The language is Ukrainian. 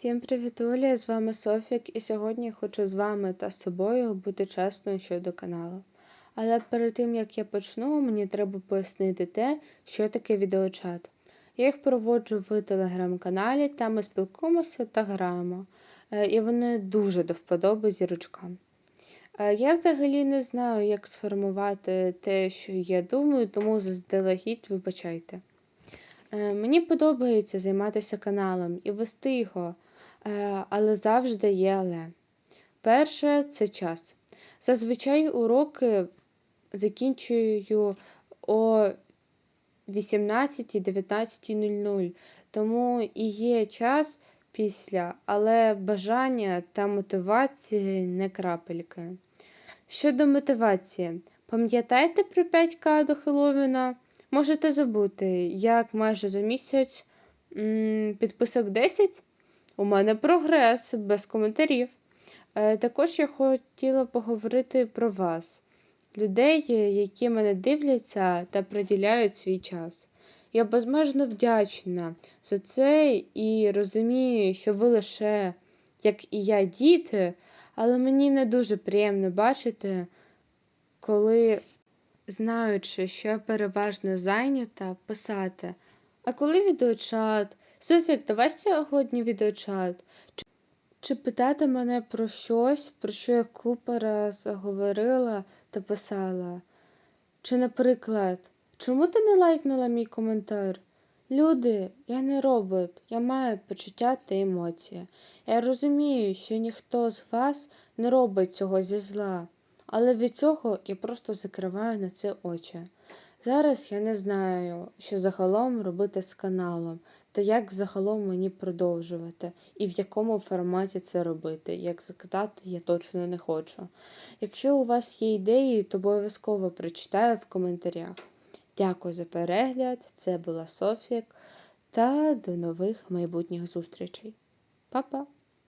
Всім привітулі! З вами Софік, і сьогодні я хочу з вами та з собою бути чесною щодо каналу. Але перед тим як я почну, мені треба пояснити те, що таке відеочат. Я їх проводжу в телеграм-каналі, там ми спілкуємося та граємо. Е, І вони дуже до вподоби зірочкам. Е, Я взагалі не знаю, як сформувати те, що я думаю, тому заздалегідь вибачайте. Е, Мені подобається займатися каналом і вести його, але завжди є але. Перше це час. Зазвичай уроки закінчую о 18-19.00, тому і є час після, але бажання та мотивації не крапельки. Щодо мотивації, пам'ятаєте про 5К до Хеллоуіна? Можете забути, як майже за місяць підписок 10. У мене прогрес без коментарів. Е, Також я хотіла поговорити про вас, людей, е, які мене дивляться та приділяють свій час. Я безмежно вдячна за це і розумію, що ви лише, як і я, діти, але мені не дуже приємно бачити, коли знаючи, що я переважно зайнята, писати. А коли відеочат? Софік, давай сьогодні відеочат. Чи, чи питати мене про щось, про що я купа раз говорила та писала? Чи, наприклад, чому ти не лайкнула мій коментар? Люди, я не робот, я маю почуття та емоції. Я розумію, що ніхто з вас не робить цього зі зла. Але від цього я просто закриваю на це очі. Зараз я не знаю, що загалом робити з каналом, та як загалом мені продовжувати, і в якому форматі це робити. Як закидати, я точно не хочу. Якщо у вас є ідеї, то обов'язково прочитаю в коментарях. Дякую за перегляд. Це була Софік, та до нових майбутніх зустрічей. Па-па!